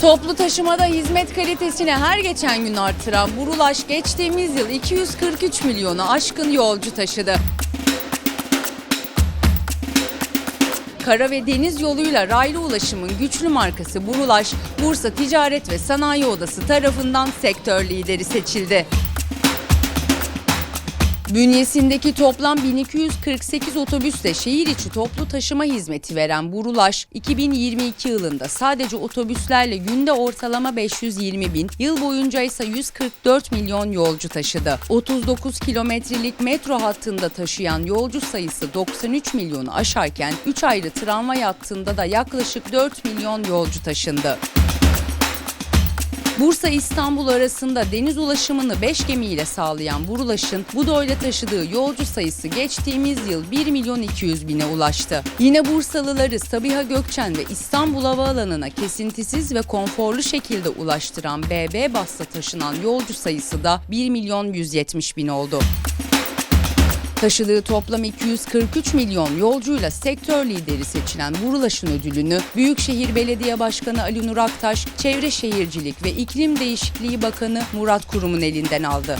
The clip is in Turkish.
Toplu taşımada hizmet kalitesini her geçen gün artıran Burulaş geçtiğimiz yıl 243 milyonu aşkın yolcu taşıdı. Kara ve deniz yoluyla raylı ulaşımın güçlü markası Burulaş, Bursa Ticaret ve Sanayi Odası tarafından sektör lideri seçildi. Bünyesindeki toplam 1248 otobüsle şehir içi toplu taşıma hizmeti veren Burulaş, 2022 yılında sadece otobüslerle günde ortalama 520 bin, yıl boyunca ise 144 milyon yolcu taşıdı. 39 kilometrelik metro hattında taşıyan yolcu sayısı 93 milyonu aşarken 3 ayrı tramvay hattında da yaklaşık 4 milyon yolcu taşındı. Bursa İstanbul arasında deniz ulaşımını 5 gemiyle sağlayan Burulaş'ın Budo'yla taşıdığı yolcu sayısı geçtiğimiz yıl 1 milyon 200 bine ulaştı. Yine Bursalıları Sabiha Gökçen ve İstanbul Havaalanı'na kesintisiz ve konforlu şekilde ulaştıran BB Bas'ta taşınan yolcu sayısı da 1 milyon 170 bin oldu. Taşıdığı toplam 243 milyon yolcuyla sektör lideri seçilen Burulaş'ın ödülünü Büyükşehir Belediye Başkanı Ali Nur Aktaş, Çevre Şehircilik ve İklim Değişikliği Bakanı Murat Kurum'un elinden aldı.